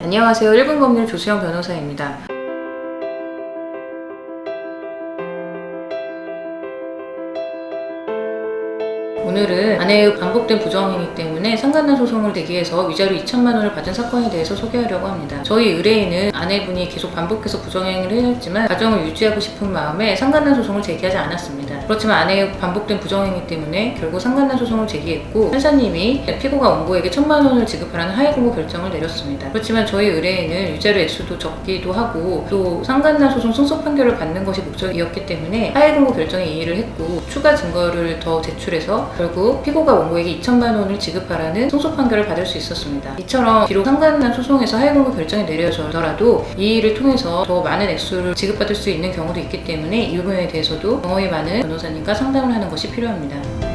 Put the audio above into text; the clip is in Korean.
안녕하세요. 1분 법률 조수영 변호사입니다. 오늘은 아내의 반복된 부정행위 때문에 상간난 소송을 대기해서 위자료 2천만 원을 받은 사건에 대해서 소개하려고 합니다. 저희 의뢰인은 아내분이 계속 반복해서 부정행위를 해왔지만 가정을 유지하고 싶은 마음에 상간난 소송을 제기하지 않았습니다. 그렇지만 아내의 반복된 부정행위 때문에 결국 상간난 소송을 제기했고 판사님이 피고가 원고에게 천만 원을 지급하라는 하위 공고 결정을 내렸습니다. 그렇지만 저희 의뢰인은 위자료 액수도 적기도 하고 또 상간난 소송 승소 판결을 받는 것이 목적이었기 때문에 하위 공고 결정에 이의를 했고 추가 증거를 더 제출해서 결국 피고가 원고에게 2천만 원을 지급하라는 승소 판결을 받을 수 있었습니다. 이처럼 비록 상간난 소송에서 하위 공고 결정이 내려져더라도 이 일을 통해서 더 많은 액수를 지급받을 수 있는 경우도 있기 때문에 이 부분에 대해서도 경험이 많은 변호사님과 상담을 하는 것이 필요합니다.